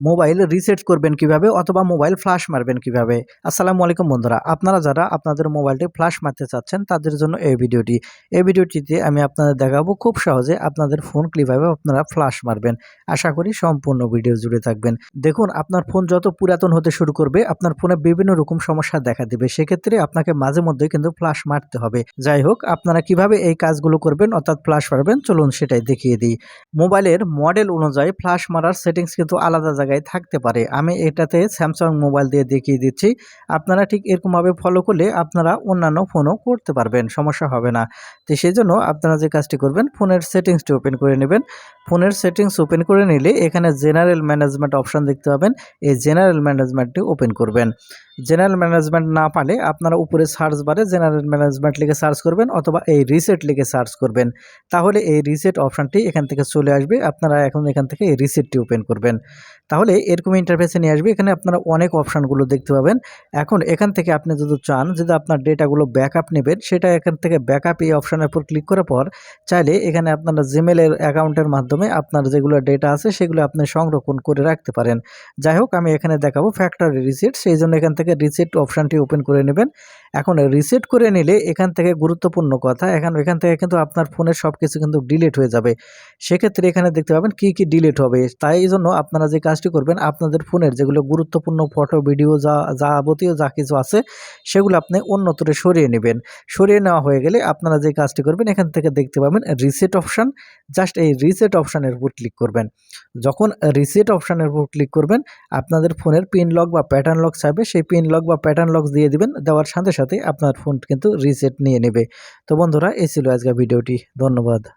Mobile reset করবেন কীভাবে অথবা মোবাইল ফ্লাশ মারবেন কীভাবে? আসসালামু আলাইকুম বন্ধুরা, আপনারা যারা আপনাদের মোবাইলটি ফ্লাশ মারতে চাচ্ছেন, তাদের জন্য এই ভিডিওটি। এই ভিডিওটিতে আমি আপনাদের দেখাবো খুব সহজে আপনাদের ফোন কীভাবে আপনারা ফ্লাশ মারবেন। আশা করি সম্পূর্ণ ভিডিও জুড়ে থাকবেন। দেখুন, আপনার ফোন যত পুরাতন হতে শুরু করবে, আপনার ফোনে বিভিন্ন রকম সমস্যা দেখা দেবে। সেক্ষেত্রে আপনাকে মাঝে মধ্যে কিন্তু ফ্লাশ মারতে হবে। যাই হোক, আপনারা কীভাবে এই কাজগুলো করবেন, অর্থাৎ ফ্লাশ মারবেন, চলুন সেটাই দেখিয়ে দিই। মোবাইলের মডেল অনুযায়ী ফ্লাশ মারার সেটিংস কিন্তু আলাদা জায়গায় থাকতে পারে। আমি এটাতে স্যামসাং মোবাইল দিয়ে দেখিয়ে দিচ্ছি। আপনারা ঠিক এরকমভাবে ফলো করলে আপনারা অন্যান্য ফোনও করতে পারবেন, সমস্যা হবে না। তো সেই জন্য আপনারা যে কাজটি করবেন ফোনের সেটিংসটি ওপেন করে নেবেন। ফোনের সেটিংস ওপেন করে নিলে এখানে জেনারেল ম্যানেজমেন্ট অপশান দেখতে পাবেন। এই জেনারেল ম্যানেজমেন্টটি ওপেন করবেন। জেনারেল ম্যানেজমেন্ট না পালে আপনারা উপরে সার্চ বারে জেনারেল ম্যানেজমেন্ট লিখে সার্চ করবেন অথবা এই রিসেট লিখে সার্চ করবেন। তাহলে এই রিসেট অপশানটি এখান থেকে চলে আসবে, আপনারা এখন এখান থেকে এই রিসেটটি ওপেন করবেন। তাহলে এরকম ইন্টারফেসে নিয়ে আসবে, এখানে আপনারা অনেক অপশানগুলো দেখতে পাবেন। এখন এখান থেকে আপনি যদি চান, যদি আপনার ডেটাগুলো ব্যাকআপ নেবেন, সেটা এখান থেকে ব্যাকআপ এই অপশানের উপর ক্লিক করার পর চাইলে এখানে আপনারা জিমেলের অ্যাকাউন্টের মাধ্যমে আপনার যেগুলো ডেটা আছে সেগুলো আপনি সংরক্ষণ করে রাখতে পারেন। যাই হোক, আমি এখানে দেখাবো ফ্যাক্টরি রিসেট সেই জন্য এখান থেকে রিসেট অপশানটি ওপেন করে নেবেন। এখন রিসেট করে নিলে এখান থেকে গুরুত্বপূর্ণ কথা, এখন এখান থেকে কিন্তু আপনার ফোনের সব কিছু কিন্তু ডিলিট হয়ে যাবে। সেক্ষেত্রে এখানে দেখতে পাবেন কি কি ডিলিট হবে? তাই জন্য আপনারা যে কাজটি করবেন, আপনাদের ফোনের যেগুলো গুরুত্বপূর্ণ ফটো ভিডিও যা যাবতীয় যা কিছু আছে, সেগুলো আপনি অন্যত্রে সরিয়ে নেবেন। সরিয়ে নেওয়া হয়ে গেলে আপনারা যে কাজটি করবেন, এখান থেকে দেখতে পাবেন রিসেট অপশান জাস্ট এই রিসেট অপশানের উপর ক্লিক করবেন। যখন রিসেট অপশানের উপর ক্লিক করবেন, আপনাদের ফোনের পিন লক বা প্যাটার্ন লক চাইবে, সেই পিন লক বা প্যাটার্ন লক দিয়ে দিবেন, দেওয়ার সাথে সাথে আপনার ফোন কিন্তু রিসেট নিয়ে নেবে। তো বন্ধুরা এই ছিল আজকের ভিডিওটি। ধন্যবাদ।